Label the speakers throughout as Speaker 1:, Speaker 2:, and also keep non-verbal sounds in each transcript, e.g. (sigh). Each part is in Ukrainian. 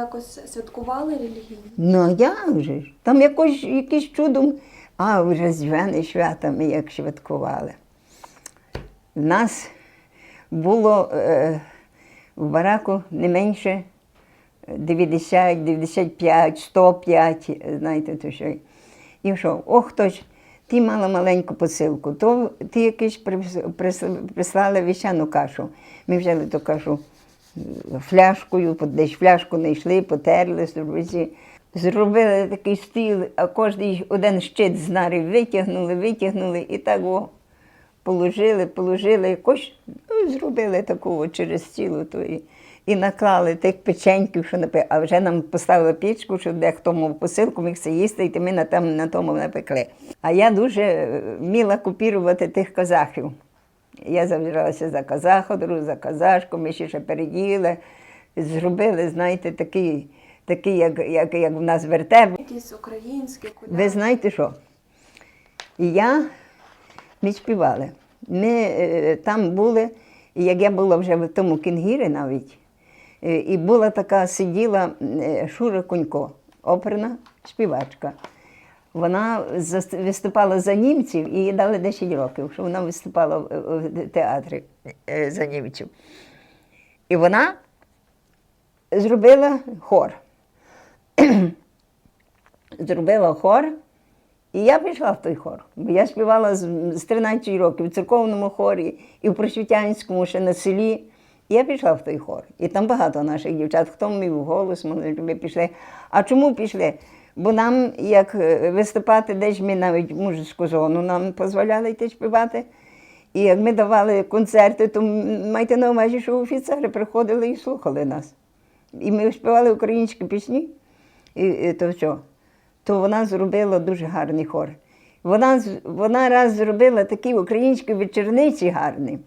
Speaker 1: якось святкували релігійно?
Speaker 2: Ну, як же ж? Там якось, якийсь чудом, а вже звяне свята ми як святкували. В нас було е, в бараку не менше 90, 95, 105, знаєте, то що. І що, о, хтось, ти мала маленьку посилку, то ти якийсь прис- прис- прислали віщану кашу. Ми взяли ту кашу фляшкою, десь фляшку знайшли, потерли, зробили. Зробили такий стіл, а кожен один щит з нари витягнули, витягнули і так о, положили, положили, якось ну, зробили такого через стіл. То і, і наклали тих печеньків, що напе... а вже нам поставили пічку, щоб дехто мав посилку, міг це їсти, і ми на, там, на тому напекли. А я дуже е, вміла купірувати тих казахів. Я завжалася за казаходру, за казашку, ми ще ще переділи, зробили, знаєте, такий, такий як, як, як в нас вертеп.
Speaker 1: Якісь українські куди?
Speaker 2: Ви знаєте що? І Я ми співали. Ми е, там були, і як я була вже в тому кінгірі навіть, е, і була така сиділа е, Шура Конько, оперна співачка. Вона виступала за німців і їй дали 10 років, що вона виступала в, театрі е, за німців. І вона зробила хор (clears throat) зробила хор, і я пішла в той хор. Бо я співала з, з 13 років в церковному хорі і в Просвітянському ще на селі. І я пішла в той хор. І там багато наших дівчат, хто мів голос, ми пішли. А чому пішли? Бо нам, як е, виступати десь ми навіть мужицьку зону нам дозволяли йти співати. І як ми давали концерти, то майте на увазі, що офіцери приходили і слухали нас. І ми співали українські пісні, і, і то що, то вона зробила дуже гарний хор. Вона, вона раз зробила такі українські вечорниці гарні,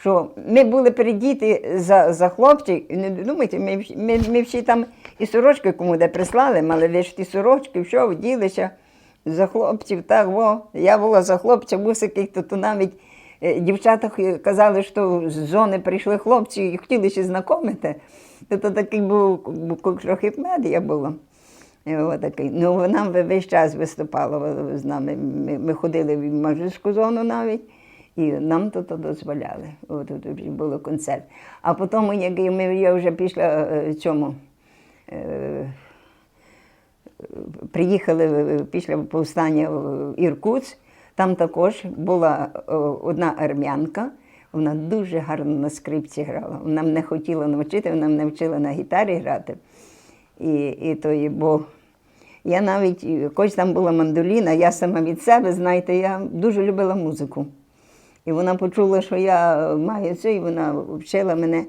Speaker 2: що ми були передіти за, за хлопців, і не думайте, ми, ми, ми всі там і сорочки кому де прислали, мали вишити сорочки, все, вділися за хлопців, так, во. Я була за хлопців, мусики, то, то навіть е, дівчата казали, що з зони прийшли хлопці і хотіли ще знайомити. То, то такий був, був трохи медіа було. І Отакий. Ну, вона весь час виступала з нами. Ми, ми ходили в мажорську зону навіть, і нам то, дозволяли. От тут був концерт. А потім, як ми, я вже пішла е, цьому. Е, приїхали е, після повстання в Іркутськ, там також була е, одна армянка, вона дуже гарно на скрипці грала. Вона мене хотіла навчити, вона мене вчила на гітарі грати. І, і то, і, бо я навіть, якось там була мандоліна, я сама від себе, знаєте, я дуже любила музику. І вона почула, що я маю це, і вона вчила мене.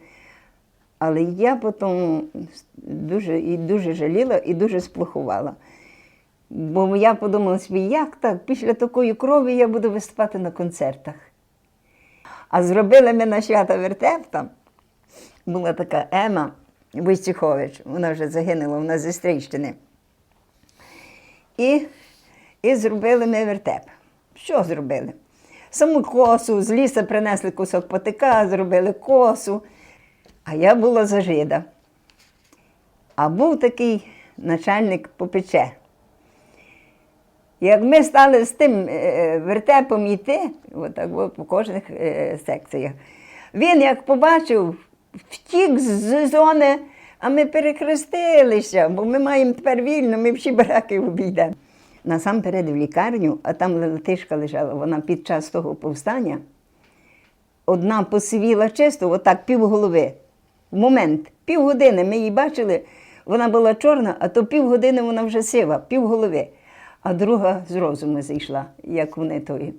Speaker 2: Але я потім дуже, і дуже жаліла і дуже сплохувала. Бо я подумала собі, як так, після такої крові я буду виступати на концертах. А зробили ми на свята вертеп там. Була така Ема Войціхович, вона вже загинула, вона зі Стрийщини. І, і зробили ми вертеп. Що зробили? Саму косу, з лісу принесли кусок потика, зробили косу. А я була за жида. А був такий начальник попече. Як ми стали з тим е, вертепом йти, отак от по кожних е, секціях, він як побачив, втік з зони, а ми перехрестилися, бо ми маємо тепер вільно, ми всі бараки обійдемо. Насамперед в лікарню, а там летишка лежала, вона під час того повстання одна посивіла чисто, отак півголови. В момент, півгодини ми її бачили, вона була чорна, а то півгодини вона вже сива, півголови. А друга з розуму зійшла, як вони тої.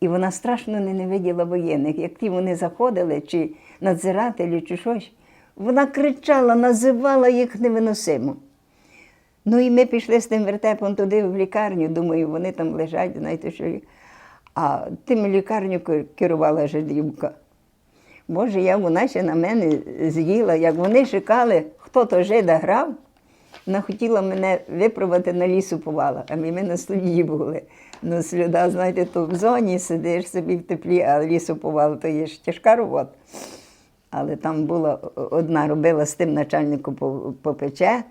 Speaker 2: І вона страшно ненавиділа воєнних. Як ті вони заходили, чи надзирателі, чи щось, вона кричала, називала їх невиносимо. Ну і ми пішли з тим вертепом туди в лікарню. Думаю, вони там лежать, знаєте, що. А тим лікарню керувала жидівка. Боже, я вона ще на мене з'їла. Як вони чекали, хто то жида грав, вона хотіла мене випробувати на лісу повала, а ми, на студії були. Ну, слюда, знаєте, то в зоні сидиш собі в теплі, а лісу повал то є ж тяжка робота. Але там була одна робила з тим начальником по пече.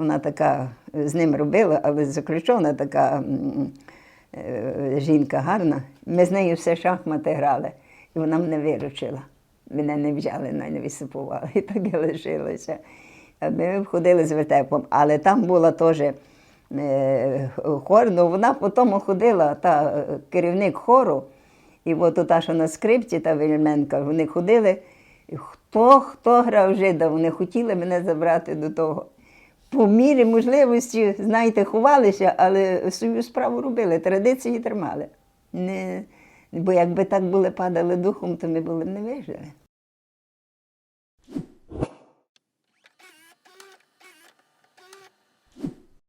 Speaker 2: Вона така з ним робила, але заключена така е, жінка гарна. Ми з нею все шахмати грали, і вона мене виручила. Мене не взяли, не висипували, (laughs) і так і лишилося. Ми ходили з вертепом, але там була теж е, хор, ну вона потім ходила, та е, керівник хору, і от та, що на скрипці, та Вельменка, вони ходили. Хто хто грав жида, вони хотіли мене забрати до того. По мірі можливості, знаєте, ховалися, але свою справу робили, традиції тримали. Не, бо якби так були падали духом, то ми були б не вижили.